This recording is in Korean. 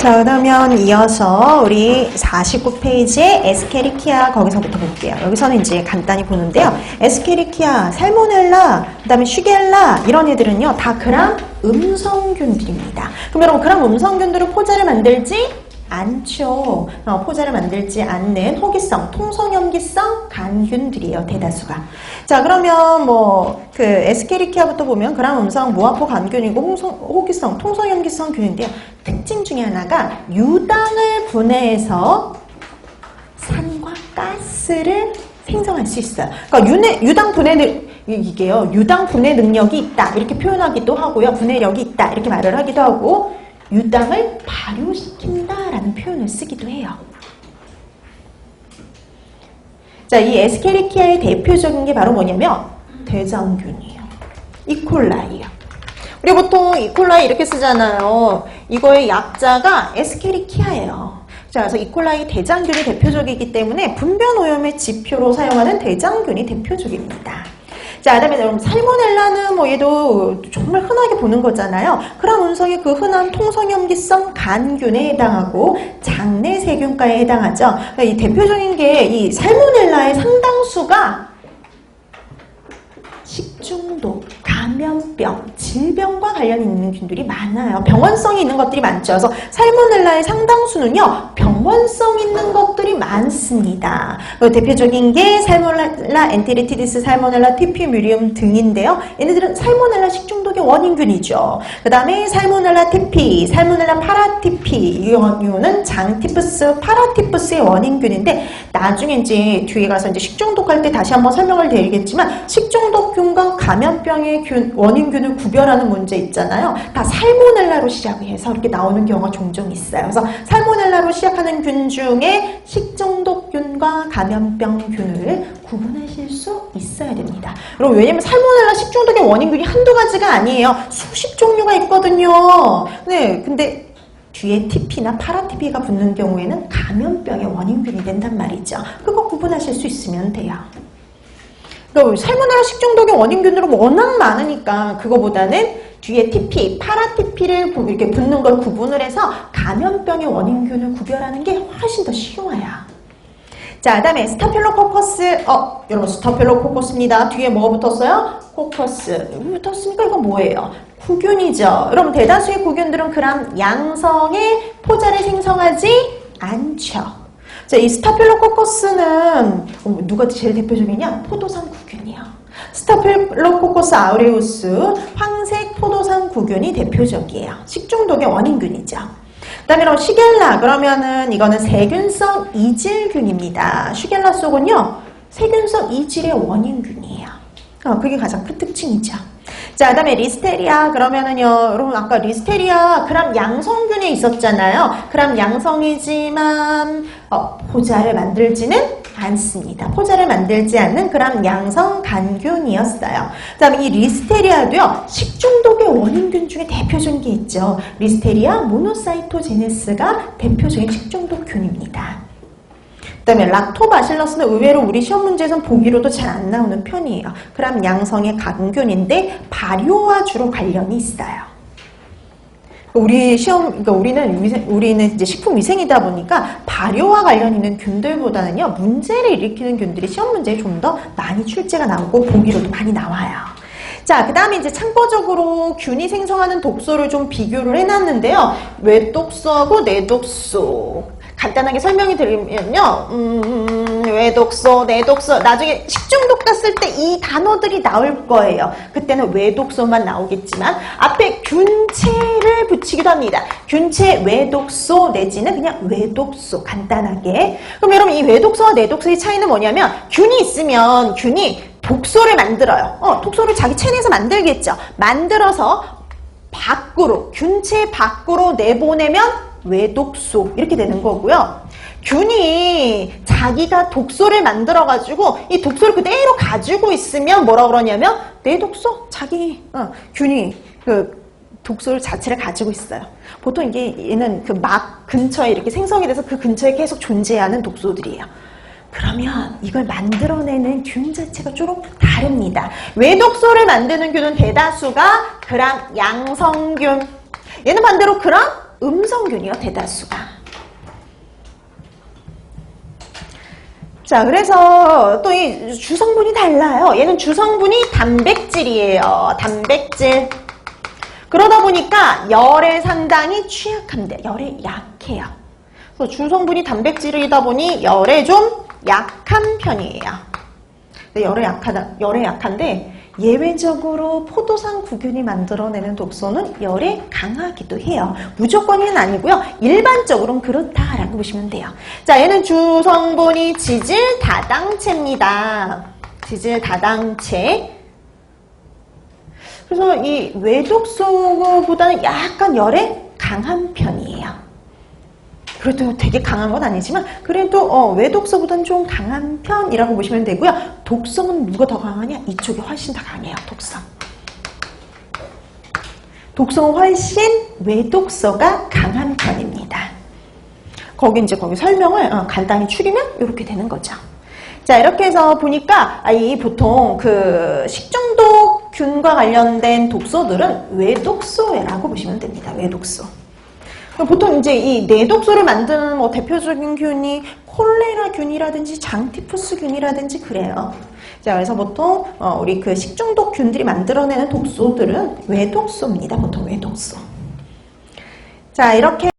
자, 그러면 이어서 우리 49페이지에 에스케리키아 거기서부터 볼게요. 여기서는 이제 간단히 보는데요. 에스케리키아, 살모넬라, 그 다음에 슈겔라 이런 애들은요. 다 그람 음성균들입니다. 그럼 여러분 그람 음성균들은 포자를 만들지 않죠. 어, 포자를 만들지 않는 호기성, 통성염기성 간균들이에요. 대다수가. 자, 그러면 뭐 그 에스케리키아부터 보면 그람 음성 무화포 간균이고 홍성, 호기성, 통성염기성 균인데요. 특징 중에 하나가 유당을 분해해서 산과 가스를 생성할 수 있어요. 그러니까 유내, 유당 분해 능 이게요. 유당 분해 능력이 있다 이렇게 표현하기도 하고요. 분해력이 있다 이렇게 말을 하기도 하고 유당을 발효시킨다 라는 표현을 쓰기도 해요. 자, 이 에스케리키아의 대표적인 게 바로 뭐냐면 대장균이에요. 이콜라이요. 우리 보통 이콜라이 이렇게 쓰잖아요. 이거의 약자가 에스케리키아예요. 자, 그래서 이콜라이 대장균이 대표적이기 때문에 분변 오염의 지표로 사용하는 대장균이 대표적입니다. 자, 그다음에 여러분 살모넬라는 뭐 얘도 정말 흔하게 보는 거잖아요. 그런 운성이 그 흔한 통성염기성 간균에 해당하고 장내 세균과에 해당하죠. 그러니까 이 대표적인 게 이 살모넬라의 상당수가 식중독, 감염병, 질병과 관련 있는 균들이 많아요. 병원성이 있는 것들이 많죠. 그래서 살모넬라의 상당수는요, 병원성 있는 것들이 많습니다. 그 대표적인 게 살모넬라 엔테리티디스, 살모넬라 티피뮤리움 등인데요. 얘네들은 살모넬라 식중독의 원인균이죠. 그 다음에 살모넬라 티피, 살모넬라 파라티피, 이 경우는 장티푸스, 파라티푸스의 원인균인데 나중에 이제 뒤에 가서 이제 식중독할 때 다시 한번 설명을 드리겠지만 식중독균과 감염병의 균, 원인균을 구별 하는 문제 있잖아요. 다 살모넬라로 시작해서 이렇게 나오는 경우가 종종 있어요. 그래서 살모넬라로 시작하는 균 중에 식중독균과 감염병균을 구분하실 수 있어야 됩니다. 여러분 왜냐면 살모넬라 식중독의 원인균이 한두 가지가 아니에요. 수십 종류가 있거든요. 네, 근데 뒤에 TP나 파라TP가 붙는 경우에는 감염병의 원인균이 된단 말이죠. 그거 구분하실 수 있으면 돼요. 그러니까 살모넬라 식중독의 원인균들은 워낙 많으니까 그거보다는 뒤에 TP, 파라TP를 이렇게 붙는 걸 구분을 해서 감염병의 원인균을 구별하는 게 훨씬 더 쉬워요. 자, 그 다음에 스타필로코커스, 어, 여러분 스타필로코커스입니다. 뒤에 뭐가 붙었어요? 코커스. 붙었으니까 이거 뭐예요? 구균이죠. 여러분 대다수의 구균들은 그럼 양성의 포자를 생성하지 않죠. 자, 이 스타필로코커스는 어, 누가 제일 대표적이냐? 포도상 구균이요. 스타필로코커스 아우레우스 황색 포도상 구균이 대표적이에요. 식중독의 원인균이죠. 그다음에 슈겔라 그러면은 이거는 세균성 이질균입니다. 슈겔라 속은요 세균성 이질의 원인균이에요. 어, 그게 가장 큰 특징이죠. 자, 그 다음에 리스테리아 그러면은요, 여러분 아까 리스테리아 그람 양성균에 있었잖아요. 그람 양성이지만 어, 포자를 만들지는 않습니다. 포자를 만들지 않는 그람 양성 간균이었어요. 그다음에 이 리스테리아도요, 식중독의 원인균 중에 대표적인 게 있죠. 리스테리아 모노사이토제네스가 대표적인 식중독균입니다. 그다음에 락토바실러스는 의외로 우리 시험 문제에선 보기로도 잘 안 나오는 편이에요. 그럼 양성의 간균인데 발효와 주로 관련이 있어요. 우리 시험, 그러니까 우리는 위생, 우리는 이제 식품 위생이다 보니까 발효와 관련 있는 균들보다는요 문제를 일으키는 균들이 시험 문제에 좀 더 많이 출제가 나오고 보기로도 많이 나와요. 자, 그 다음에 이제 참고적으로 균이 생성하는 독소를 좀 비교를 해놨는데요. 외독소하고 내독소. 간단하게 설명이 드리면요. 음, 외독소, 내독소. 나중에 식중독 갔을 때 이 단어들이 나올 거예요. 그때는 외독소만 나오겠지만 앞에 균체를 붙이기도 합니다. 균체 외독소 내지는 그냥 외독소 간단하게. 그럼 여러분 이 외독소와 내독소의 차이는 뭐냐면 균이 있으면 균이 독소를 만들어요. 어, 독소를 자기 체내에서 만들겠죠. 만들어서 밖으로 균체 밖으로 내보내면 외독소 이렇게 되는 거고요. 균이 자기가 독소를 만들어 가지고 이 독소를 그대로 가지고 있으면 뭐라 그러냐면 내 독소 자기 어, 균이 그 독소를 자체를 가지고 있어요. 보통 이게 얘는 그 막 근처에 이렇게 생성이 돼서 그 근처에 계속 존재하는 독소들이에요. 그러면 이걸 만들어내는 균 자체가 조금 다릅니다. 외독소를 만드는 균은 대다수가 그람 양성균. 얘는 반대로 그람 음성균이요, 대다수가. 자, 그래서 또 이 주성분이 달라요. 얘는 주성분이 단백질이에요. 단백질. 그러다 보니까 열에 상당히 취약합니다. 열에 약해요. 그래서 주성분이 단백질이다 보니 열에 좀 약한 편이에요. 열에 약하다, 열에 약한데 예외적으로 포도상 구균이 만들어내는 독소는 열에 강하기도 해요. 무조건은 아니고요. 일반적으로는 그렇다라고 보시면 돼요. 자, 얘는 주 성분이 지질 다당체입니다. 지질 다당체. 그래서 이 외독소보다는 약간 열에 강한. 그래도 되게 강한 건 아니지만 그래도 어, 외독소보다는 좀 강한 편이라고 보시면 되고요. 독성은 누가 더 강하냐? 이쪽이 훨씬 더 강해요. 독성. 독성은 훨씬 외독소가 강한 편입니다. 거기 이제 거기 설명을 어, 간단히 추리면 이렇게 되는 거죠. 자 이렇게 해서 보니까 아, 이 보통 그 식중독균과 관련된 독소들은 외독소라고 보시면 됩니다. 외독소. 보통 이제 이 내독소를 만드는 뭐 대표적인 균이 콜레라균이라든지 장티푸스균이라든지 그래요. 자, 그래서 보통 어, 우리 그 식중독균들이 만들어내는 독소들은 외독소입니다. 보통 외독소. 자, 이렇게